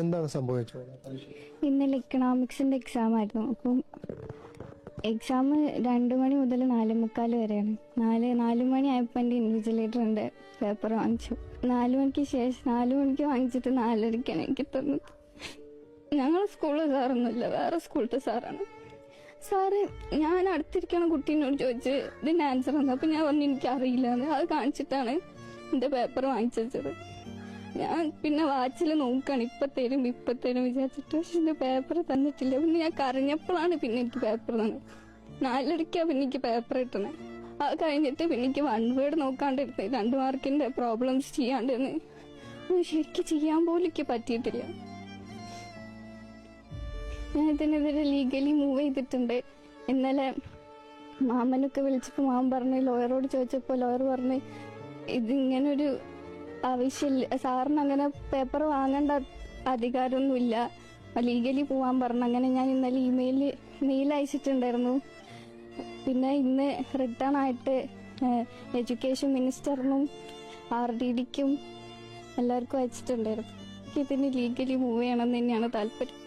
എന്താണ് സംഭവിച്ചത്? ഇന്നലെ ഇക്കണോമിക്സിന്റെ എക്സാം ആയിരുന്നു. അപ്പം എക്സാം രണ്ടു മണി മുതൽ നാല് മുക്കാൽ വരെയാണ്. നാല് നാല് മണി ആയപ്പോൾ എന്റെ ഇൻവിജിലേറ്ററിന്റെ പേപ്പർ വാങ്ങിച്ചു. നാല് മണിക്ക് ശേഷം നാല് മണിക്ക് വാങ്ങിച്ചിട്ട് നാലരയ്ക്കാണ് എനിക്ക് തന്നത്. ഞങ്ങൾ സ്കൂളിൽ സാറൊന്നുമില്ല. വേറെ സ്കൂളിലത്തെ സാറാണ്. സാറ് ഞാൻ അടുത്തിരിക്കണ കുട്ടീനോട് ചോദിച്ച് ഇതിന്റെ ആൻസർ എന്താ? അപ്പൊ ഞാൻ പറഞ്ഞു എനിക്ക് അറിയില്ല അത് കാണിച്ചിട്ടാണ് എന്റെ പേപ്പർ വാങ്ങിച്ചു വെച്ചത് ഞാൻ പിന്നെ വാച്ചിൽ നോക്കാണ്. ഇപ്പൊ തരും ഇപ്പൊ തരും വിചാരിച്ചിട്ട് പക്ഷെ എന്റെ പേപ്പർ തന്നിട്ടില്ല. പിന്നെ ഞാൻ കരഞ്ഞപ്പോഴാണ് പിന്നെ എനിക്ക് പേപ്പർ തന്നത്. നാലടിക്കാ പിന്നെ എനിക്ക് പേപ്പർ കിട്ടണേ അത് കഴിഞ്ഞിട്ട് പിന്നെ എനിക്ക് വൺ വേർഡ് നോക്കാണ്ടിരുന്നത് രണ്ട് മാർക്കിന്റെ പ്രോബ്ലംസ് ചെയ്യാണ്ടിരുന്ന്. ശരിക്കും ചെയ്യാൻ പോലും എനിക്ക് പറ്റിയിട്ടില്ല. ഞാൻ ഇതിനെതിരെ ലീഗലി മൂവ് ചെയ്തിട്ടുണ്ട്. ഇന്നലെ മാമനൊക്കെ വിളിച്ചപ്പോൾ മാമൻ പറഞ്ഞു ലോയറോട് ചോദിച്ചപ്പോൾ ലോയർ പറഞ്ഞു ഇതിങ്ങനൊരു ആവശ്യമില്ല. സാറിന് അങ്ങനെ പേപ്പർ വാങ്ങേണ്ട അധികാരമൊന്നുമില്ല. ലീഗലി പോവാൻ പറഞ്ഞു. അങ്ങനെ ഞാൻ ഇന്നലെ ഇമെയിൽ മെയിൽ അയച്ചിട്ടുണ്ടായിരുന്നു. പിന്നെ ഇന്ന് റിട്ടേൺ ആയിട്ട് എഡ്യൂക്കേഷൻ മിനിസ്റ്ററിനും ആർ ഡി ഡിക്കും എല്ലാവർക്കും അയച്ചിട്ടുണ്ടായിരുന്നു. ഇതിന് ലീഗലി മൂവ് ചെയ്യണം തന്നെയാണ് താല്പര്യം.